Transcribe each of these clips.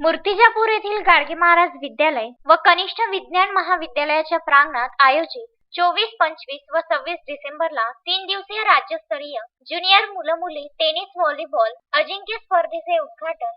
मूर्तिजापूर येथील गाडगे महाराज विद्यालय व कनिष्ठ विज्ञान महाविद्यालयाच्या प्रांगणात आयोजित चोवीस पंचवीस व सव्वीस डिसेंबरला तीन दिवसीय राज्यस्तरीय ज्युनियर मुलं मुली टेनिस व्हॉलीबॉल अजिंक्य स्पर्धेचे उद्घाटन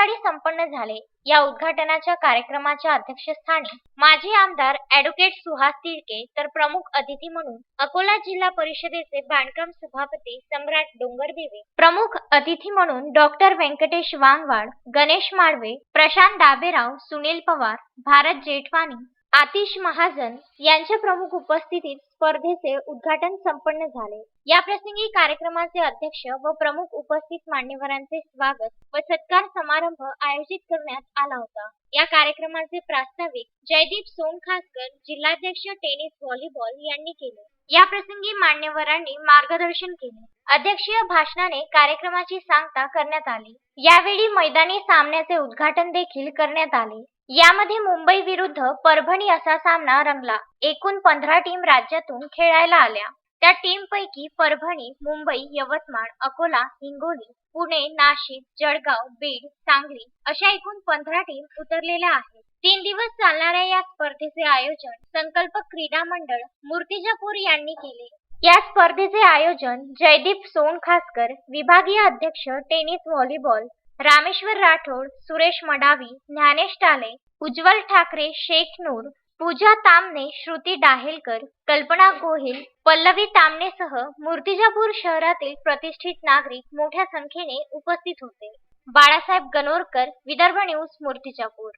सायंकाळी संपन्न झाले. या उद्घाटनाच्या कार्यक्रमाच्या अध्यक्षस्थानी माजी आमदार ऍडव्होकेट सुहास तिडके तर प्रमुख अतिथी म्हणून अकोला जिल्हा परिषदेचे बांधकाम सभापती सम्राट डोंगरदेवे प्रमुख अतिथी म्हणून डॉक्टर व्यंकटेश वांगवाड गणेश माडवे प्रशांत डाबेराव सुनील पवार भारत जेठवानी आतिश महाजन यांच्या प्रमुख उपस्थितीत स्पर्धेचे उद्घाटन संपन्न झाले. या प्रसंगी कार्यक्रमाचे अध्यक्ष व प्रमुख उपस्थित मान्यवरांचे स्वागत व सत्कार समारंभ आयोजित करण्यात आला होता. या कार्यक्रमाचे प्रास्ताविक जयदीप सोनखासकर जिल्हाध्यक्ष टेनिस व्हॉलीबॉल यांनी केले. या प्रसंगी मान्यवरांनी मार्गदर्शन केले. अध्यक्षीय भाषणाने कार्यक्रमाची सांगता करण्यात आली. यावेळी मैदानी सामन्याचे उद्घाटन देखील करण्यात आले. यामध्ये मुंबई विरुद्ध परभणी असा सामना रंगला. एकूण पंधरा टीम राज्यातून खेळायला आल्या. त्या टीम पैकी परभणी मुंबई यवतमाळ अकोला हिंगोली पुणे नाशिक जळगाव बीड सांगली अशा एकूण पंधरा टीम उतरलेल्या आहेत. तीन दिवस चालणाऱ्या या स्पर्धेचे आयोजन संकल्प क्रीडा मंडळ मूर्तिजापूर यांनी केले. या स्पर्धेचे आयोजन जयदीप सोनखासकर विभागीय अध्यक्ष टेनिस व्हॉलीबॉल रामेश्वर राठोड सुरेश मडावी ज्ञानेश टाले उज्ज्वल ठाकरे शेख नूर पूजा तामने श्रुती डाहेलकर कल्पना गोहिल पल्लवी तामनेसह मूर्तिजापूर शहरातील प्रतिष्ठित नागरिक मोठ्या संख्येने उपस्थित होते. बाळासाहेब गणोरकर विदर्भ न्यूज मूर्तिजापूर.